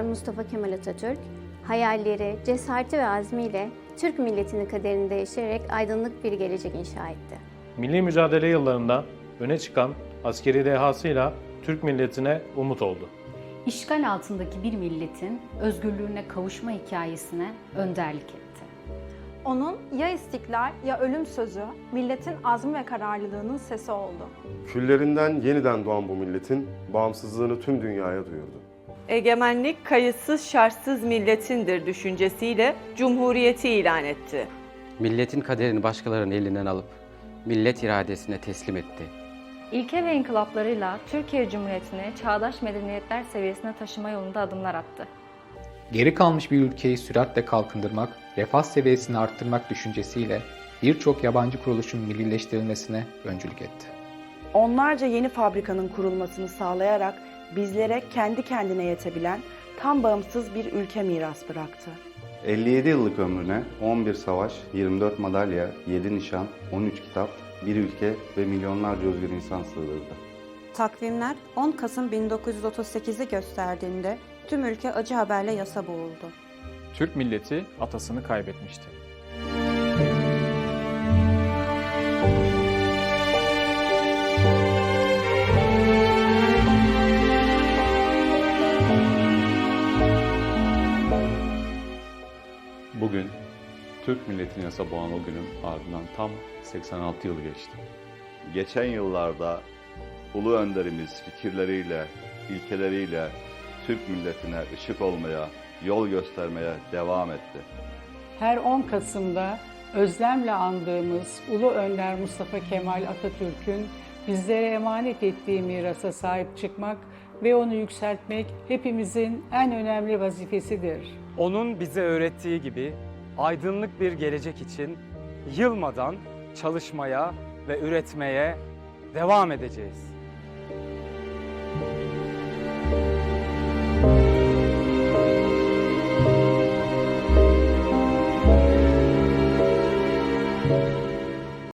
Mustafa Kemal Atatürk, hayalleri, cesareti ve azmiyle Türk milletinin kaderini değiştirerek aydınlık bir gelecek inşa etti. Milli mücadele yıllarında öne çıkan askeri dehasıyla Türk milletine umut oldu. İşgal altındaki bir milletin özgürlüğüne kavuşma hikayesine önderlik etti. Onun ya istiklal ya ölüm sözü milletin azmi ve kararlılığının sesi oldu. Küllerinden yeniden doğan bu milletin bağımsızlığını tüm dünyaya duyurdu. Egemenlik kayıtsız şartsız milletindir düşüncesiyle Cumhuriyeti ilan etti. Milletin kaderini başkalarının elinden alıp millet iradesine teslim etti. İlke ve inkılaplarıyla Türkiye Cumhuriyeti'ni çağdaş medeniyetler seviyesine taşıma yolunda adımlar attı. Geri kalmış bir ülkeyi süratle kalkındırmak, refah seviyesini arttırmak düşüncesiyle birçok yabancı kuruluşun millileştirilmesine öncülük etti. Onlarca yeni fabrikanın kurulmasını sağlayarak bizlere kendi kendine yetebilen tam bağımsız bir ülke miras bıraktı. 57 yıllık ömrüne 11 savaş, 24 madalya, 7 nişan, 13 kitap, bir ülke ve milyonlarca özgür insan sığdırdı. Takvimler 10 Kasım 1938'i gösterdiğinde tüm ülke acı haberle yasa boğuldu. Türk milleti atasını kaybetmişti. Bugün Türk milletini yasa boğan o günün ardından tam 86 yıl geçti. Geçen yıllarda Ulu Önderimiz fikirleriyle, ilkeleriyle Türk milletine ışık olmaya, yol göstermeye devam etti. Her 10 Kasım'da özlemle andığımız Ulu Önder Mustafa Kemal Atatürk'ün bizlere emanet ettiği mirasa sahip çıkmak ve onu yükseltmek hepimizin en önemli vazifesidir. Onun bize öğrettiği gibi aydınlık bir gelecek için yılmadan çalışmaya ve üretmeye devam edeceğiz.